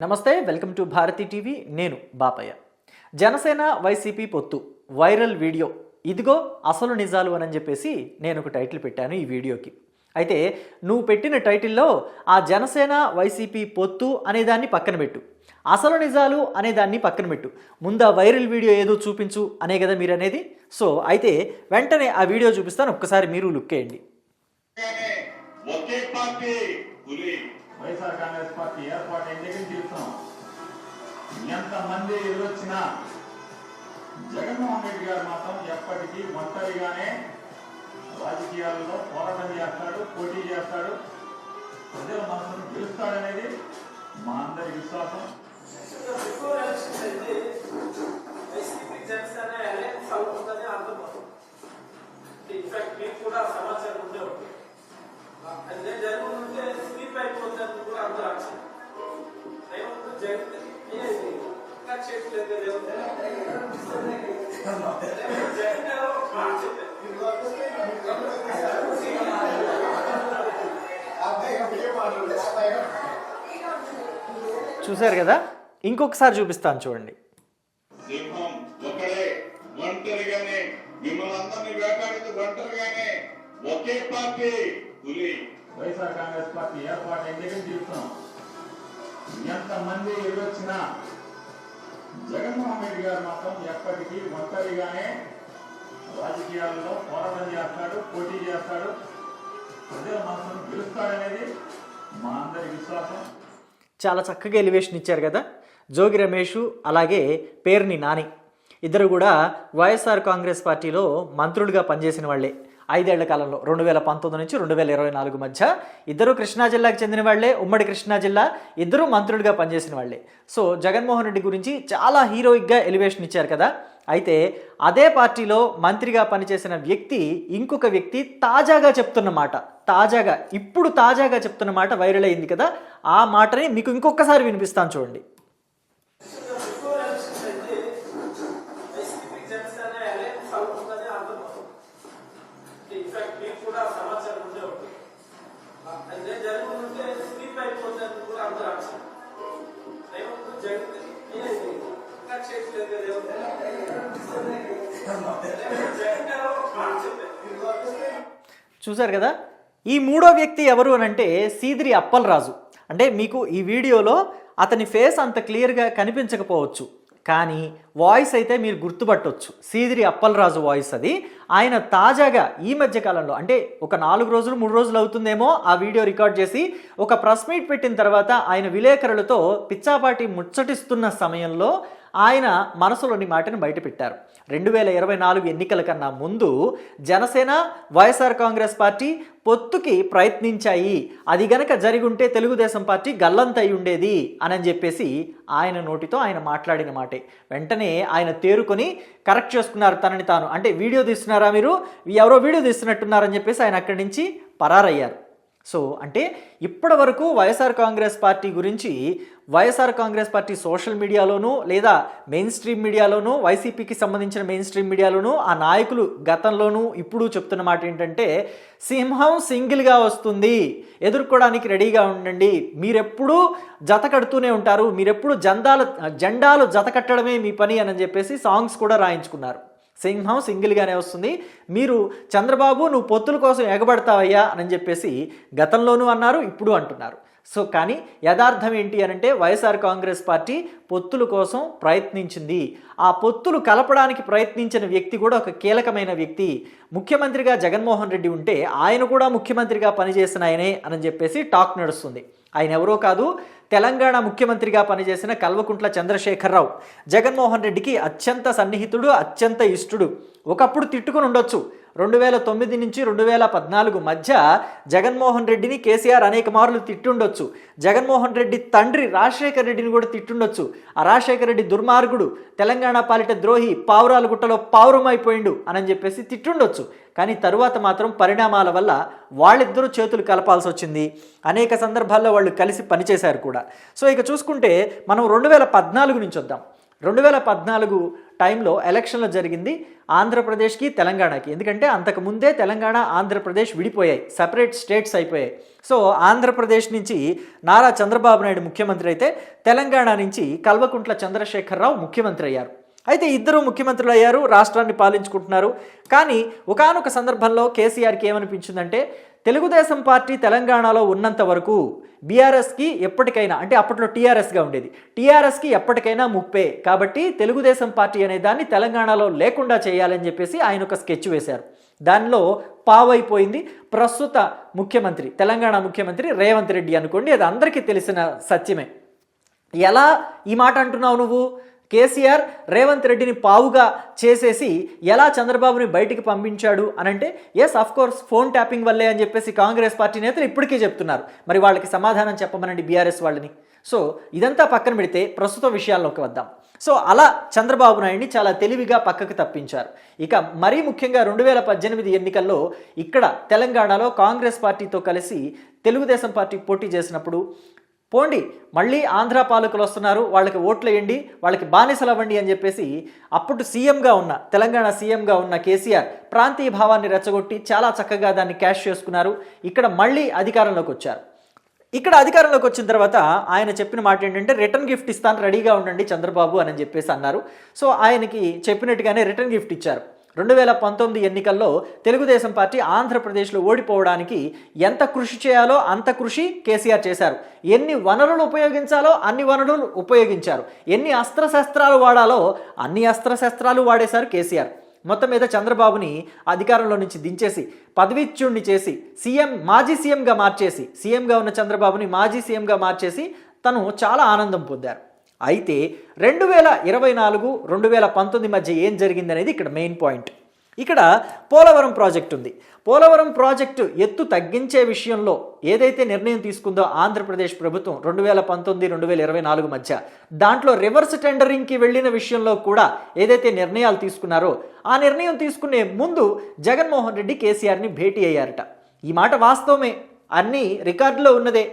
నమస్తే welcome to Bharathi TV. నేను Bapayya. Janasena YCP పొత్తు. Viral video. ఇదిగో అసలు నిజాలు అని చెప్పేసి నేను ఒక టైటిల్ పెట్టాను ఈ వీడియోకి. అయితే నువ్వు పెట్టిన టైటిల్లో ఆ జనసేన వైసీపీ పొత్తు అనేదాన్ని పక్కన పెట్టు. అసలు నిజాలు అనేదాన్ని పక్కన పెట్టు. ముందు ఆ వైరల్ వీడియో ఏదో చూపించు అనే కదా మీరు అనేది సో అయితే వెంటనే ఆ వీడియో చూపిస్తాను. ఒక్కసారి మీరు లుక్ వేయండి. వైఎస్ఆర్ కాంగ్రెస్ పార్టీ ఏర్పాటు అయిన చూస్తున్నాం ఎంతమంది ఎదురొచ్చినా జగన్మోహన్ రెడ్డి గారు మాత్రం ఎప్పటికీ ఒంటరిగానే రాజకీయాల్లో పోరాటం చేస్తాడు పోటీ చేస్తాడు. ప్రజల మనసును గెలుస్తాడనేది మా అందరి విశ్వాసం. అర్థం ఇన్ఫాక్ట్ మీకు కూడా సమాచారం ఉండే ఉంటుంది. అదే జరుగుతుంటే స్లీప్ కూడా అందరూ ఏది? ఇంకా చేయట్లేదు చూశారు కదా ఇంకొకసారి చూపిస్తాను చూడండి సింహం ఒకడే ఒంటరిగానే మిమ్మల్ని అందరినీ వేటాడుతూ ఒంటరిగానే ఒకే పార్టీ పులి వైఎస్ఆర్ కాంగ్రెస్ పార్టీ ఏర్పాటు నుంచి చూస్తున్నాం ఎంతమంది ఎదురొచ్చినా జగన్మోహన్ రెడ్డి గారు మాత్రం ఎప్పటికీ ఒంటరిగానే రాజకీయాల్లో పోరాటం చేస్తాడు పోటీ చేస్తాడు. ప్రజల మనసును గెలుస్తాడనేది మా అందరి విశ్వాసం. చాలా చక్కగా ఎలివేషన్ ఇచ్చారు కదా. జోగి రమేష్ అలాగే పేర్ని నాని. ఇద్దరు కూడా వైఎస్ఆర్ కాంగ్రెస్ పార్టీలో మంత్రులుగా పనిచేసిన వాళ్ళే. ఐదేళ్ళ కాలంలో రెండు వేల పంతొమ్మిది నుంచి రెండు వేల ఇరవై నాలుగు మధ్య ఇద్దరు కృష్ణా జిల్లాకు చెందిన వాళ్ళే ఉమ్మడి కృష్ణా జిల్లా ఇద్దరు మంత్రులుగా పనిచేసిన వాళ్ళే. సో జగన్మోహన్ రెడ్డి గురించి చాలా హీరోయిక్గా ఎలివేషన్ ఇచ్చారు కదా. అయితే అదే పార్టీలో మంత్రిగా పనిచేసిన వ్యక్తి ఇంకొక వ్యక్తి తాజాగా చెప్తున్న మాట తాజాగా ఇప్పుడు తాజాగా చెప్తున్న మాట వైరల్ అయింది కదా. ఆ మాటని మీకు ఇంకొకసారి వినిపిస్తాను చూడండి. చూసారు చూశారు కదా? ఈ మూడో వ్యక్తి ఎవరు అని అంటే సీదిరి అప్పలరాజు. అంటే మీకు ఈ వీడియోలో అతని ఫేస్ అంత క్లియర్గా కనిపించకపోవచ్చు. కానీ వాయిస్ అయితే మీరు గుర్తుపట్టొచ్చు. సీదిరి అప్పలరాజు వాయిస్ అది. ఆయన తాజాగా ఈ మధ్య కాలంలో అంటే ఒక నాలుగు రోజులు మూడు రోజులు అవుతుందేమో ఆ వీడియో రికార్డ్ చేసి ఒక ప్రెస్ మీట్ పెట్టిన తర్వాత ఆయన విలేకరులతో పిచ్చాపాటి ముచ్చటిస్తున్న సమయంలో ఆయన మనసులోని మాటను బయటపెట్టారు. రెండు వేల ఇరవై నాలుగు ఎన్నికల కన్నా ముందు జనసేన వైఎస్ఆర్ కాంగ్రెస్ పార్టీ పొత్తుకి ప్రయత్నించాయి. అది గనక జరిగుంటే తెలుగుదేశం పార్టీ గల్లంతయి ఉండేది అని చెప్పేసి ఆయన నోటితో ఆయన మాట్లాడిన మాటే. వెంటనే ఆయన తేరుకొని కరెక్ట్ చేసుకున్నారు తనని తాను. అంటే వీడియో తీస్తున్నారా మీరు? ఎవరో వీడియో తీస్తున్నట్టున్నారని చెప్పేసి ఆయన అక్కడి నుంచి పరారయ్యారు. సో అంటే ఇప్పటి వరకు వైఎస్ఆర్ కాంగ్రెస్ పార్టీ గురించి వైఎస్ఆర్ కాంగ్రెస్ పార్టీ సోషల్ మీడియాలోనూ లేదా మెయిన్ స్ట్రీమ్ మీడియాలోనూ వైసీపీకి సంబంధించిన మెయిన్ స్ట్రీమ్ మీడియాలోనూ ఆ నాయకులు గతంలోనూ ఇప్పుడు చెప్తున్న మాట ఏంటంటే సింహం సింగిల్గా వస్తుంది. ఎదుర్కోవడానికి రెడీగా ఉండండి. మీరెప్పుడూ జత కడుతూనే ఉంటారు. మీరెప్పుడు జెండాలు జెండాలు జత కట్టడమే మీ పని అని చెప్పేసి సాంగ్స్ కూడా రాయించుకున్నారు. సింహం సింగిల్గానే వస్తుంది. మీరు చంద్రబాబు నువ్వు పొత్తుల కోసం ఎగబడతావయ్యా అని చెప్పేసి గతంలోనూ అన్నారు ఇప్పుడు అంటున్నారు. సో కానీ యథార్థం ఏంటి అని అంటే వైఎస్ఆర్ కాంగ్రెస్ పార్టీ పొత్తుల కోసం ప్రయత్నించింది. ఆ పొత్తులు కలపడానికి ప్రయత్నించిన వ్యక్తి కూడా ఒక కీలకమైన వ్యక్తి. ముఖ్యమంత్రిగా జగన్మోహన్ రెడ్డి ఉంటే ఆయన కూడా ముఖ్యమంత్రిగా పనిచేసిన ఆయనే అని చెప్పేసి టాక్ నడుస్తుంది. ఆయన ఎవరో కాదు తెలంగాణ ముఖ్యమంత్రిగా పనిచేసిన కల్వకుంట్ల చంద్రశేఖరరావు. జగన్మోహన్ రెడ్డికి అత్యంత సన్నిహితుడు అత్యంత ఇష్టుడు. ఒకప్పుడు తిట్టుకుని ఉండొచ్చు. రెండు వేల తొమ్మిది నుంచి రెండు వేల పద్నాలుగు మధ్య జగన్మోహన్ రెడ్డిని కేసీఆర్ అనేక మార్లు తిట్టుండొచ్చు. జగన్మోహన్ రెడ్డి తండ్రి రాజశేఖర రెడ్డిని కూడా తిట్టుండొచ్చు. ఆ రాజశేఖర రెడ్డి దుర్మార్గుడు తెలంగాణ పాలిట ద్రోహి పావురాల గుట్టలో పావురమైపోయిండు అని చెప్పేసి తిట్టుండొచ్చు. కానీ తరువాత మాత్రం పరిణామాల వల్ల వాళ్ళిద్దరూ చేతులు కలపాల్సి వచ్చింది అనేక సందర్భాల్లో వాళ్ళు కలిసి పనిచేశారు కూడా. సో ఇక చూసుకుంటే మనం రెండు వేల పద్నాలుగు నుంచి వద్దాం. రెండు వేల పద్నాలుగు టైంలో ఎలక్షన్లు జరిగింది ఆంధ్రప్రదేశ్కి తెలంగాణకి. ఎందుకంటే అంతకు ముందే తెలంగాణ ఆంధ్రప్రదేశ్ విడిపోయాయి. సపరేట్ స్టేట్స్ అయిపోయాయి. సో ఆంధ్రప్రదేశ్ నుంచి నారా చంద్రబాబు నాయుడు ముఖ్యమంత్రి అయితే తెలంగాణ నుంచి కల్వకుంట్ల చంద్రశేఖరరావు ముఖ్యమంత్రి అయ్యారు. అయితే ఇద్దరు ముఖ్యమంత్రులు అయ్యారు రాష్ట్రాన్ని పాలించుకుంటున్నారు. కానీ ఒకానొక సందర్భంలో కేసీఆర్కి ఏమనిపించిందంటే తెలుగుదేశం పార్టీ తెలంగాణలో ఉన్నంత వరకు బీఆర్ఎస్కి ఎప్పటికైనా అంటే అప్పట్లో టీఆర్ఎస్గా ఉండేది. టీఆర్ఎస్కి ఎప్పటికైనా ముప్పే. కాబట్టి తెలుగుదేశం పార్టీ అనే దాన్ని తెలంగాణలో లేకుండా చేయాలని చెప్పేసి ఆయన ఒక స్కెచ్ వేశారు. దానిలో పావైపోయింది. ప్రస్తుత ముఖ్యమంత్రి తెలంగాణ ముఖ్యమంత్రి రేవంత్ రెడ్డి అనుకోండి అది అందరికీ తెలిసిన సత్యమే. ఎలా ఈ మాట అంటున్నావు నువ్వు? కేసీఆర్ రేవంత్ రెడ్డిని పావుగా చేసేసి ఎలా చంద్రబాబుని బయటికి పంపించాడు అని అంటే yes of course phone tapping వల్లే అని చెప్పేసి కాంగ్రెస్ పార్టీ నేతలు ఇప్పటికీ చెప్తున్నారు. మరి వాళ్ళకి సమాధానం చెప్పమనండి బీఆర్ఎస్ వాళ్ళని. సో ఇదంతా పక్కన పెడితే ప్రస్తుత విషయాల్లోకి వద్దాం. సో అలా చంద్రబాబు నాయుడిని చాలా తెలివిగా పక్కకు తప్పించారు. ఇక మరీ ముఖ్యంగా రెండు వేల పద్దెనిమిది ఎన్నికల్లో ఇక్కడ తెలంగాణలో కాంగ్రెస్ పార్టీతో కలిసి తెలుగుదేశం పార్టీ పోటీ చేసినప్పుడు పోండి మళ్ళీ ఆంధ్ర పాలకులు వస్తున్నారు వాళ్ళకి ఓట్లు వేయండి వాళ్ళకి బానిసలు అవ్వండి అని చెప్పేసి అప్పుడు సీఎంగా ఉన్న తెలంగాణ సీఎంగా ఉన్న కేసీఆర్ ప్రాంతీయ భావాన్ని రెచ్చగొట్టి చాలా చక్కగా దాన్ని క్యాష్ చేసుకున్నారు. ఇక్కడ మళ్ళీ అధికారంలోకి వచ్చారు. ఇక్కడ అధికారంలోకి వచ్చిన తర్వాత ఆయన చెప్పిన మాట ఏంటంటే రిటర్న్ గిఫ్ట్ ఇస్తాను రెడీగా ఉండండి చంద్రబాబు అని చెప్పేసి అన్నారు. సో ఆయనకి చెప్పినట్టుగానే రిటర్న్ గిఫ్ట్ ఇచ్చారు. రెండు వేల పంతొమ్మిది ఎన్నికల్లో తెలుగుదేశం పార్టీ ఆంధ్రప్రదేశ్లో ఓడిపోవడానికి ఎంత కృషి చేయాలో అంత కృషి కేసీఆర్ చేశారు. ఎన్ని వనరులు ఉపయోగించాలో అన్ని వనరులు ఉపయోగించారు. ఎన్ని అస్త్రశస్త్రాలు వాడాలో అన్ని అస్త్రశస్త్రాలు వాడేశారు కేసీఆర్. మొత్తం మీద చంద్రబాబుని అధికారంలో నుంచి దించేసి పదవీచ్యుణ్ణి చేసి సీఎం మాజీ సీఎంగా మార్చేసి సీఎంగా ఉన్న చంద్రబాబుని మాజీ సీఎంగా మార్చేసి తను చాలా ఆనందం పొందారు. అయితే రెండు వేల ఇరవై నాలుగు రెండు వేల పంతొమ్మిది మధ్య ఏం జరిగింది అనేది ఇక్కడ మెయిన్ పాయింట్. ఇక్కడ పోలవరం ప్రాజెక్ట్ ఉంది. పోలవరం ప్రాజెక్టు ఎత్తు తగ్గించే విషయంలో ఏదైతే నిర్ణయం తీసుకుందో ఆంధ్రప్రదేశ్ ప్రభుత్వం రెండు వేల పంతొమ్మిది రెండు వేల ఇరవై నాలుగు మధ్య దాంట్లో రివర్స్ టెండరింగ్కి వెళ్ళిన విషయంలో కూడా ఏదైతే నిర్ణయాలు తీసుకున్నారో ఆ నిర్ణయం తీసుకునే ముందు జగన్మోహన్ రెడ్డి కేసీఆర్ని భేటీ అయ్యారట. ఈ మాట వాస్తవమే. అన్నీ రికార్డులో ఉన్నదే.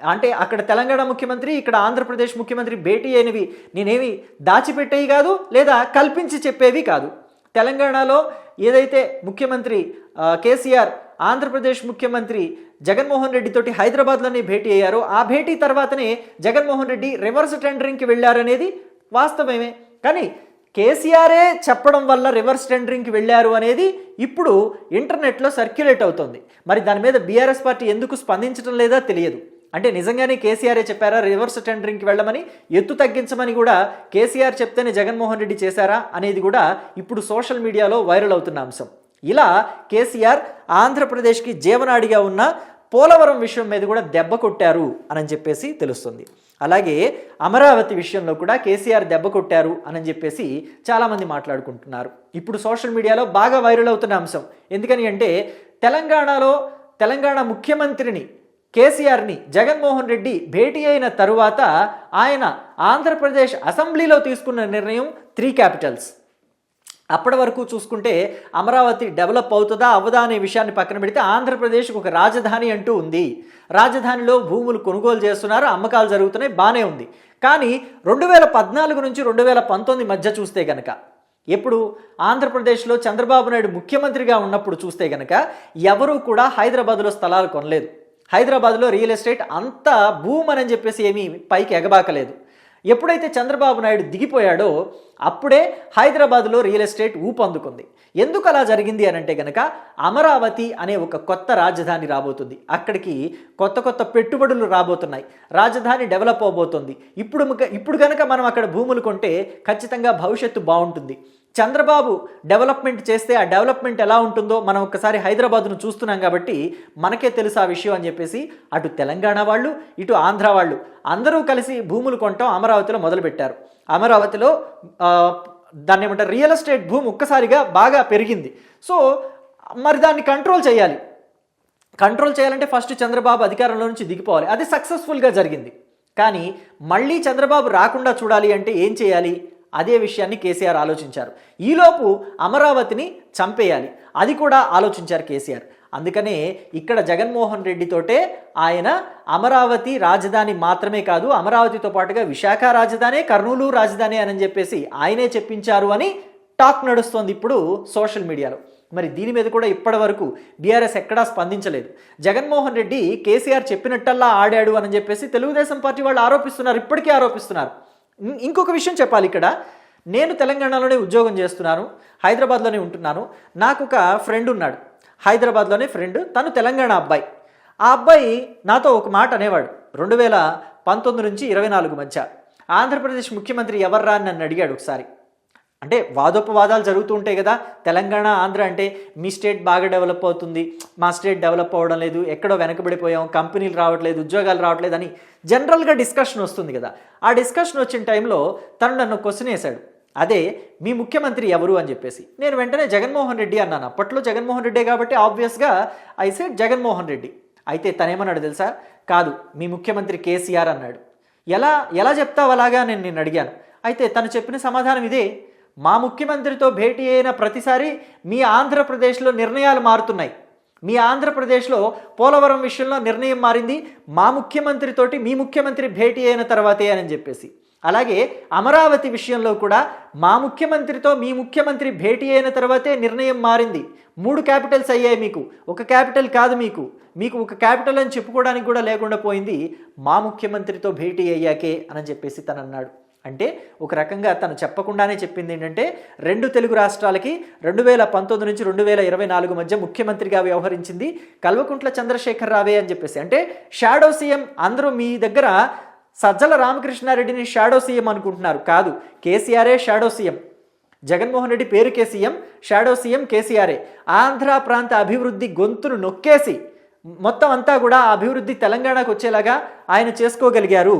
అంటే అక్కడ తెలంగాణ ముఖ్యమంత్రి ఇక్కడ ఆంధ్రప్రదేశ్ ముఖ్యమంత్రి భేటీ అయినవి నేనేవి దాచిపెట్టేవి కాదు లేదా కల్పించి చెప్పేవి కాదు. తెలంగాణలో ఏదైతే ముఖ్యమంత్రి కేసీఆర్ ఆంధ్రప్రదేశ్ ముఖ్యమంత్రి జగన్మోహన్ రెడ్డితోటి హైదరాబాద్లోనే భేటీ అయ్యారో ఆ భేటీ తర్వాతనే జగన్మోహన్ రెడ్డి రివర్స్ టెండరింగ్కి వెళ్ళారనేది వాస్తవమే. కానీ కేసీఆరే చెప్పడం వల్ల రివర్స్ టెండరింగ్కి వెళ్ళారు అనేది ఇప్పుడు ఇంటర్నెట్లో సర్క్యులేట్ అవుతుంది. మరి దాని మీద బీఆర్ఎస్ పార్టీ ఎందుకు స్పందించడం లేదా తెలియదు. అంటే నిజంగానే కేసీఆరే చెప్పారా రివర్స్ టెండరింగ్కి వెళ్ళమని ఎత్తు తగ్గించమని కూడా కేసీఆర్ చెప్తేనే జగన్మోహన్ రెడ్డి చేశారా అనేది కూడా ఇప్పుడు సోషల్ మీడియాలో వైరల్ అవుతున్న అంశం. ఇలా కేసీఆర్ ఆంధ్రప్రదేశ్కి జీవనాడిగా ఉన్న పోలవరం విషయం మీద కూడా దెబ్బ కొట్టారు అని చెప్పేసి తెలుస్తుంది. అలాగే అమరావతి విషయంలో కూడా కేసీఆర్ దెబ్బ కొట్టారు అని చెప్పేసి చాలామంది మాట్లాడుకుంటున్నారు. ఇప్పుడు సోషల్ మీడియాలో బాగా వైరల్ అవుతున్న అంశం. ఎందుకని అంటే తెలంగాణలో తెలంగాణ ముఖ్యమంత్రిని కేసీఆర్ని జగన్మోహన్ రెడ్డి భేటీ అయిన తరువాత ఆయన ఆంధ్రప్రదేశ్ అసెంబ్లీలో తీసుకున్న నిర్ణయం త్రీ క్యాపిటల్స్. అప్పటి వరకు చూసుకుంటే అమరావతి డెవలప్ అవుతుందా అవ్వదా అనే విషయాన్ని పక్కన పెడితే ఆంధ్రప్రదేశ్కి ఒక రాజధాని అంటూ ఉంది. రాజధానిలో భూములు కొనుగోలు చేస్తున్నారు అమ్మకాలు జరుగుతున్నాయి బాగానే ఉంది. కానీ రెండు వేల పద్నాలుగు నుంచి రెండు వేల పంతొమ్మిది మధ్య చూస్తే గనక ఎప్పుడు? ఆంధ్రప్రదేశ్లో చంద్రబాబు నాయుడు ముఖ్యమంత్రిగా ఉన్నప్పుడు చూస్తే గనక ఎవరూ కూడా హైదరాబాద్లో స్థలాలు కొనలేదు. హైదరాబాద్లో రియల్ ఎస్టేట్ అంత భూమ్ అని చెప్పేసి ఏమీ పైకి ఎగబాకలేదు. ఎప్పుడైతే చంద్రబాబు నాయుడు దిగిపోయాడో అప్పుడే హైదరాబాద్లో రియల్ ఎస్టేట్ ఊపందుకుంది. ఎందుకు అలా జరిగింది అని అంటే గనక అమరావతి అనే ఒక కొత్త రాజధాని రాబోతుంది. అక్కడికి కొత్త కొత్త పెట్టుబడులు రాబోతున్నాయి. రాజధాని డెవలప్ అవబోతుంది. ఇప్పుడు ఇప్పుడు కనుక మనం అక్కడ భూములు కొంటే ఖచ్చితంగా భవిష్యత్తు బాగుంటుంది. చంద్రబాబు డెవలప్మెంట్ చేస్తే ఆ డెవలప్మెంట్ ఎలా ఉంటుందో మనం ఒకసారి హైదరాబాద్ను చూస్తున్నాం కాబట్టి మనకే తెలుసు ఆ విషయం అని చెప్పేసి అటు తెలంగాణ వాళ్ళు ఇటు ఆంధ్ర వాళ్ళు అందరూ కలిసి భూములు కొనటం అమరావతిలో మొదలుపెట్టారు. అమరావతిలో దాన్ని ఏమంటారు రియల్ ఎస్టేట్ భూమి ఒక్కసారిగా బాగా పెరిగింది. సో మరి దాన్ని కంట్రోల్ చేయాలి. కంట్రోల్ చేయాలంటే ఫస్ట్ చంద్రబాబు అధికారంలో నుంచి దిగిపోవాలి. అది సక్సెస్ఫుల్గా జరిగింది. కానీ మళ్ళీ చంద్రబాబు రాకుండా చూడాలి అంటే ఏం చేయాలి? అదే విషయాన్ని కేసీఆర్ ఆలోచించారు. ఈలోపు అమరావతిని చంపేయాలి. అది కూడా ఆలోచించారు కేసీఆర్. అందుకనే ఇక్కడ జగన్మోహన్ రెడ్డితోటే ఆయన అమరావతి రాజధాని మాత్రమే కాదు అమరావతితో పాటుగా విశాఖ రాజధాని కర్నూలు రాజధాని అని చెప్పేసి ఆయనే చెప్పించారు అని టాక్ నడుస్తోంది ఇప్పుడు సోషల్ మీడియాలో. మరి దీని మీద కూడా ఇప్పటి వరకు బీఆర్ఎస్ ఎక్కడా స్పందించలేదు. జగన్మోహన్ రెడ్డి కేసీఆర్ చెప్పినట్టల్లా ఆడాడు అని చెప్పేసి తెలుగుదేశం పార్టీ వాళ్ళు ఆరోపిస్తున్నారు ఇప్పటికీ ఆరోపిస్తున్నారు. ఇంకొక విషయం చెప్పాలి ఇక్కడ. నేను తెలంగాణలోనే ఉద్యోగం చేస్తున్నాను హైదరాబాద్లోనే ఉంటున్నాను. నాకు ఒక ఫ్రెండ్ ఉన్నాడు హైదరాబాద్లోనే ఫ్రెండ్ తను తెలంగాణ అబ్బాయి. ఆ అబ్బాయి నాతో ఒక మాట అనేవాడు రెండు వేల పంతొమ్మిది నుంచి ఇరవై నాలుగు మధ్య. ఆంధ్రప్రదేశ్ ముఖ్యమంత్రి ఎవర్రా అని నన్ను అడిగాడు ఒకసారి. అంటే వాదోపవాదాలు జరుగుతూ ఉంటాయి కదా. తెలంగాణ ఆంధ్ర అంటే మీ స్టేట్ బాగా డెవలప్ అవుతుంది. మా స్టేట్ డెవలప్ అవ్వడం లేదు. ఎక్కడో వెనకబడిపోయాం. కంపెనీలు రావట్లేదు ఉద్యోగాలు రావట్లేదు అని జనరల్గా డిస్కషన్ వస్తుంది కదా. ఆ డిస్కషన్ వచ్చిన టైంలో తను నన్ను క్వశ్చన్ వేశాడు అదే మీ ముఖ్యమంత్రి ఎవరు అని చెప్పేసి. నేను వెంటనే జగన్మోహన్ రెడ్డి అన్నాను. అప్పట్లో జగన్మోహన్ రెడ్డే కాబట్టి ఆబ్వియస్గా ఐ సెడ్ జగన్మోహన్ రెడ్డి. అయితే తనేమన్నాడు తెలుసా? కాదు మీ ముఖ్యమంత్రి కేసీఆర్ అన్నాడు. ఎలా ఎలా చెప్తావు అలాగా నేను నిన్ను అడిగాను. అయితే తను చెప్పిన సమాధానం ఇదే. మా ముఖ్యమంత్రితో భేటీ అయిన ప్రతిసారి మీ ఆంధ్రప్రదేశ్లో నిర్ణయాలు మారుతున్నాయి. మీ ఆంధ్రప్రదేశ్లో పోలవరం విషయంలో నిర్ణయం మారింది. మా ముఖ్యమంత్రితోటి మీ ముఖ్యమంత్రి భేటీ అయిన తర్వాతే అని చెప్పేసి. అలాగే అమరావతి విషయంలో కూడా మా ముఖ్యమంత్రితో మీ ముఖ్యమంత్రి భేటీ అయిన తర్వాతే నిర్ణయం మారింది. మూడు క్యాపిటల్స్ అయ్యాయి మీకు. ఒక క్యాపిటల్ కాదు మీకు. మీకు ఒక క్యాపిటల్ అని చెప్పుకోవడానికి కూడా లేకుండా పోయింది. మా ముఖ్యమంత్రితో భేటీ అయ్యాకే అని చెప్పేసి తనన్నాడు. అన్నాడు అంటే ఒక రకంగా తను చెప్పకుండానే చెప్పింది ఏంటంటే రెండు తెలుగు రాష్ట్రాలకి రెండు వేల పంతొమ్మిది నుంచి రెండు వేల ఇరవై నాలుగు మధ్య ముఖ్యమంత్రిగా వ్యవహరించింది కల్వకుంట్ల చంద్రశేఖర్ రావే అని చెప్పేసి. అంటే షాడో సీఎం అందరూ మీ దగ్గర సజ్జల రామకృష్ణారెడ్డిని షాడో సీఎం అనుకుంటున్నారు. కాదు కేసీఆరే షాడో సీఎం. జగన్మోహన్ రెడ్డి పేరుకే సీఎం షాడో సీఎం కేసీఆరే. ఆంధ్ర ప్రాంత అభివృద్ధి గొంతును నొక్కేసి మొత్తం అంతా కూడా అభివృద్ధి తెలంగాణకు వచ్చేలాగా ఆయన చేసుకోగలిగారు.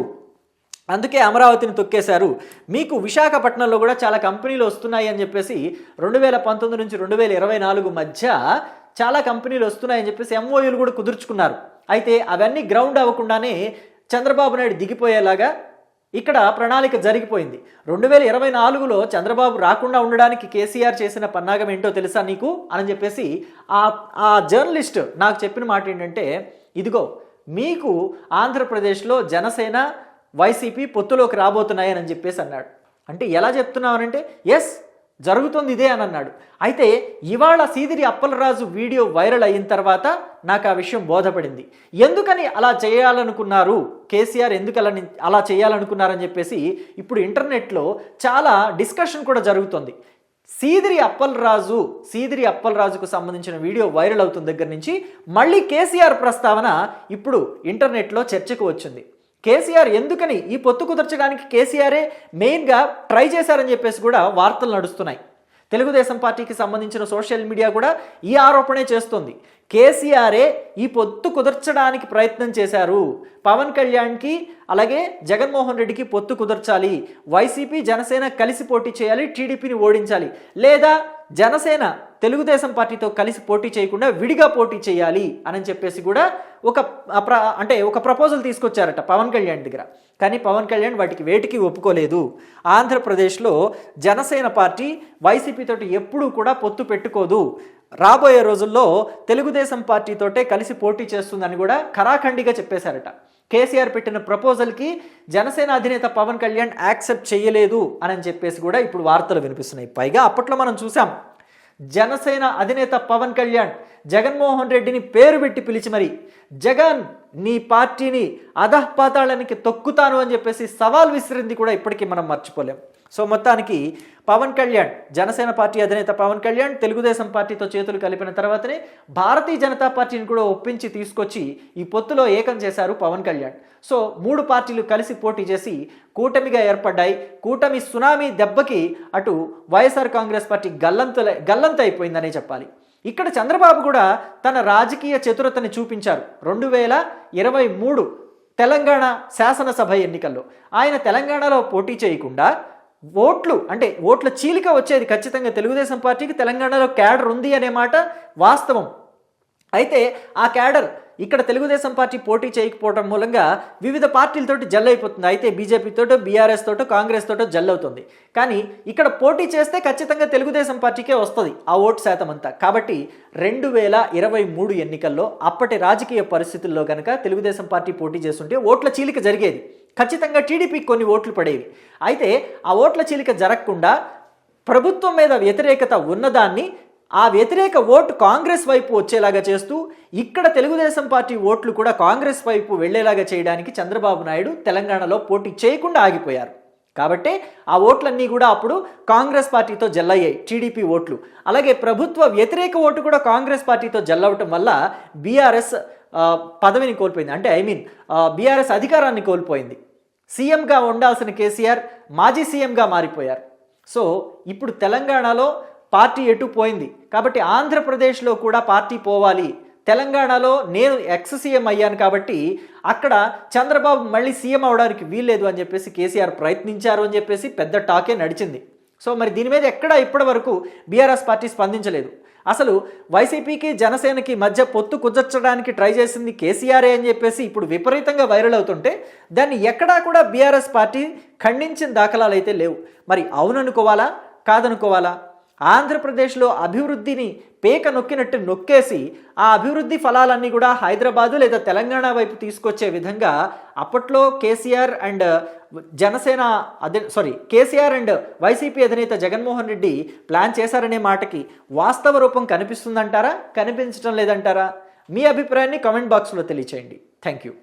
అందుకే అమరావతిని తొక్కేశారు. మీకు విశాఖపట్నంలో కూడా చాలా కంపెనీలు వస్తున్నాయి అని చెప్పేసి రెండు వేల పంతొమ్మిది నుంచి రెండు వేల ఇరవై నాలుగు మధ్య చాలా కంపెనీలు వస్తున్నాయని చెప్పేసి ఎంఓయూలు కూడా కుదుర్చుకున్నారు. అయితే అవన్నీ గ్రౌండ్ అవ్వకుండానే చంద్రబాబు నాయుడు దిగిపోయేలాగా ఇక్కడ ప్రణాళిక జరిగిపోయింది. రెండు వేల ఇరవై నాలుగులో చంద్రబాబు రాకుండా ఉండడానికి కేసీఆర్ చేసిన పన్నాగం ఏంటో తెలుసా నీకు? అని చెప్పేసి ఆ ఆ జర్నలిస్ట్ నాకు చెప్పిన మాట ఏంటంటే ఇదిగో మీకు ఆంధ్రప్రదేశ్లో జనసేన వైసీపీ పొత్తులోకి రాబోతున్నాయని చెప్పేసి అన్నాడు. అంటే ఎలా చెప్తున్నామనంటే ఎస్ జరుగుతుంది ఇదే అని అన్నాడు. అయితే ఇవాళ సీదిరి అప్పలరాజు వీడియో వైరల్ అయిన తర్వాత నాకు ఆ విషయం బోధపడింది. ఎందుకని అలా చేయాలనుకున్నారు? కేసీఆర్ ఎందుకు అలా అలా చేయాలనుకున్నారని చెప్పేసి ఇప్పుడు ఇంటర్నెట్లో చాలా డిస్కషన్ కూడా జరుగుతుంది. సీదిరి అప్పలరాజు సీదిరి అప్పలరాజుకు సంబంధించిన వీడియో వైరల్ అవుతున్న దగ్గర నుంచి మళ్ళీ కేసీఆర్ ప్రస్తావన ఇప్పుడు ఇంటర్నెట్లో చర్చకు వచ్చింది. కేసీఆర్ ఎందుకని ఈ పొత్తు కుదర్చడానికి కేసీఆరే మెయిన్గా ట్రై చేశారని చెప్పేసి కూడా వార్తలు నడుస్తున్నాయి. తెలుగుదేశం పార్టీకి సంబంధించిన సోషల్ మీడియా కూడా ఈ ఆరోపణే చేస్తుంది. కేసీఆరే ఈ పొత్తు కుదర్చడానికి ప్రయత్నం చేశారు. పవన్ కళ్యాణ్కి అలాగే జగన్మోహన్ రెడ్డికి పొత్తు కుదర్చాలి. వైసీపీ జనసేన కలిసి పోటీ చేయాలి టీడీపీని ఓడించాలి. లేదా జనసేన తెలుగుదేశం పార్టీతో కలిసి పోటీ చేయకుండా విడిగా పోటీ చేయాలి అని చెప్పేసి కూడా ఒక అంటే ఒక ప్రపోజల్ తీసుకొచ్చారట పవన్ కళ్యాణ్ దగ్గర. కానీ పవన్ కళ్యాణ్ వాటికి వేటికి ఒప్పుకోలేదు. ఆంధ్రప్రదేశ్లో జనసేన పార్టీ వైసీపీతోటి ఎప్పుడూ కూడా పొత్తు పెట్టుకోదు. రాబోయే రోజుల్లో తెలుగుదేశం పార్టీతోటే కలిసి పోటీ చేస్తుందని కూడా ఖరాఖండిగా చెప్పేశారట. కేసీఆర్ పెట్టిన ప్రపోజల్కి జనసేన అధినేత పవన్ కళ్యాణ్ యాక్సెప్ట్ చేయలేదు అని చెప్పేసి కూడా ఇప్పుడు వార్తలు వినిపిస్తున్నాయి. పైగా అప్పట్లో మనం చూసాం. జనసేన అధినేత పవన్ కళ్యాణ్ జగన్మోహన్ రెడ్డిని పేరు పెట్టి పిలిచి మరి జగన్ నీ పార్టీని అధఃపాతాళానికి తొక్కుతాను అని చెప్పేసి సవాల్ విసిరింది కూడా ఇప్పటికీ మనం మర్చిపోలేం. సో మొత్తానికి పవన్ కళ్యాణ్ జనసేన పార్టీ అధినేత పవన్ కళ్యాణ్ తెలుగుదేశం పార్టీతో చేతులు కలిపిన తర్వాతనే భారతీయ జనతా పార్టీని కూడా ఒప్పించి తీసుకొచ్చి ఈ పొత్తులో ఏకం చేశారు పవన్ కళ్యాణ్. సో మూడు పార్టీలు కలిసి పోటీ చేసి కూటమిగా ఏర్పడ్డాయి. కూటమి సునామీ దెబ్బకి అటు వైఎస్ఆర్ కాంగ్రెస్ పార్టీ గల్లంత గల్లంత అయిపోయిందనే చెప్పాలి. ఇక్కడ చంద్రబాబు కూడా తన రాజకీయ చతురతని చూపించారు. రెండు వేల ఇరవై మూడు తెలంగాణ శాసనసభ ఎన్నికల్లో. ఆయన తెలంగాణలో పోటీ చేయకుండా ఓట్లు అంటే ఓట్ల చీలిక వచ్చేది ఖచ్చితంగా తెలుగుదేశం పార్టీకి తెలంగాణలో క్యాడర్ ఉంది అనే మాట వాస్తవం. అయితే ఆ క్యాడర్ ఇక్కడ తెలుగుదేశం పార్టీ పోటీ చేయకపోవడం మూలంగా వివిధ పార్టీలతోటి జల్ అయిపోతుంది అయితే బీజేపీతోటో బీఆర్ఎస్ తోటో కాంగ్రెస్ తోటో జల్ అవుతుంది కానీ ఇక్కడ పోటీ చేస్తే ఖచ్చితంగా తెలుగుదేశం పార్టీకే వస్తుంది ఆ ఓటు శాతం అంతా కాబట్టి రెండు వేల ఇరవై మూడు ఎన్నికల్లో అప్పటి రాజకీయ పరిస్థితుల్లో కనుక తెలుగుదేశం పార్టీ పోటీ చేస్తుంటే ఓట్ల చీలిక జరిగేది. ఖచ్చితంగా టీడీపీకి కొన్ని ఓట్లు పడేవి. అయితే ఆ ఓట్ల చీలిక జరగకుండా ప్రభుత్వం మీద వ్యతిరేకత ఉన్నదాన్ని ఆ వ్యతిరేక ఓటు కాంగ్రెస్ వైపు వచ్చేలాగా చేస్తూ ఇక్కడ తెలుగుదేశం పార్టీ ఓట్లు కూడా కాంగ్రెస్ వైపు వెళ్ళేలాగా చేయడానికి చంద్రబాబు నాయుడు తెలంగాణలో పోటీ చేయకుండా ఆగిపోయారు. కాబట్టి ఆ ఓట్లన్నీ కూడా అప్పుడు కాంగ్రెస్ పార్టీతో జల్లయ్యాయి టీడీపీ ఓట్లు. అలాగే ప్రభుత్వ వ్యతిరేక ఓటు కూడా కాంగ్రెస్ పార్టీతో జల్లవటం వల్ల బీఆర్ఎస్ పదవిని కోల్పోయింది. అంటే ఐ మీన్ బీఆర్ఎస్ అధికారాన్ని కోల్పోయింది. సీఎంగా ఉండాల్సిన కేసీఆర్ మాజీ సీఎంగా మారిపోయారు. సో ఇప్పుడు తెలంగాణలో పార్టీ ఎటు పోయింది? కాబట్టి ఆంధ్రప్రదేశ్లో కూడా పార్టీ పోవాలి. తెలంగాణలో నేను ఎక్స్ సీఎం అయ్యాను కాబట్టి అక్కడ చంద్రబాబు మళ్ళీ సీఎం అవడానికి వీల్లేదు అని చెప్పేసి కేసీఆర్ ప్రయత్నించారు అని చెప్పేసి పెద్ద టాకే నడిచింది. సో మరి దీని మీద ఎక్కడ ఇప్పటి వరకు బీఆర్ఎస్ పార్టీ స్పందించలేదు. అసలు వైసీపీకి జనసేనకి మధ్య పొత్తు కుదర్చడానికి ట్రై చేసింది కేసీఆరే అని చెప్పేసి ఇప్పుడు విపరీతంగా వైరల్ అవుతుంటే దాన్ని ఎక్కడా కూడా బీఆర్ఎస్ పార్టీ ఖండించిన దాఖలాలు అయితే లేవు. మరి అవుననుకోవాలా? కాదనుకోవాలా? ఆంధ్రప్రదేశ్లో అభివృద్ధిని పేక నొక్కినట్టు నొక్కేసి ఆ అభివృద్ధి ఫలాలన్నీ కూడా హైదరాబాదు లేదా తెలంగాణ వైపు తీసుకొచ్చే విధంగా అప్పట్లో కేసీఆర్ అండ్ జనసేన అదే సారీ కేసీఆర్ అండ్ వైసీపీ అధినేత జగన్మోహన్ రెడ్డి ప్లాన్ చేశారనే మాటకి వాస్తవ రూపం కనిపిస్తుందంటారా? కనిపించడం లేదంటారా? మీ అభిప్రాయాన్ని కామెంట్ బాక్స్లో తెలియచేయండి. Thank you.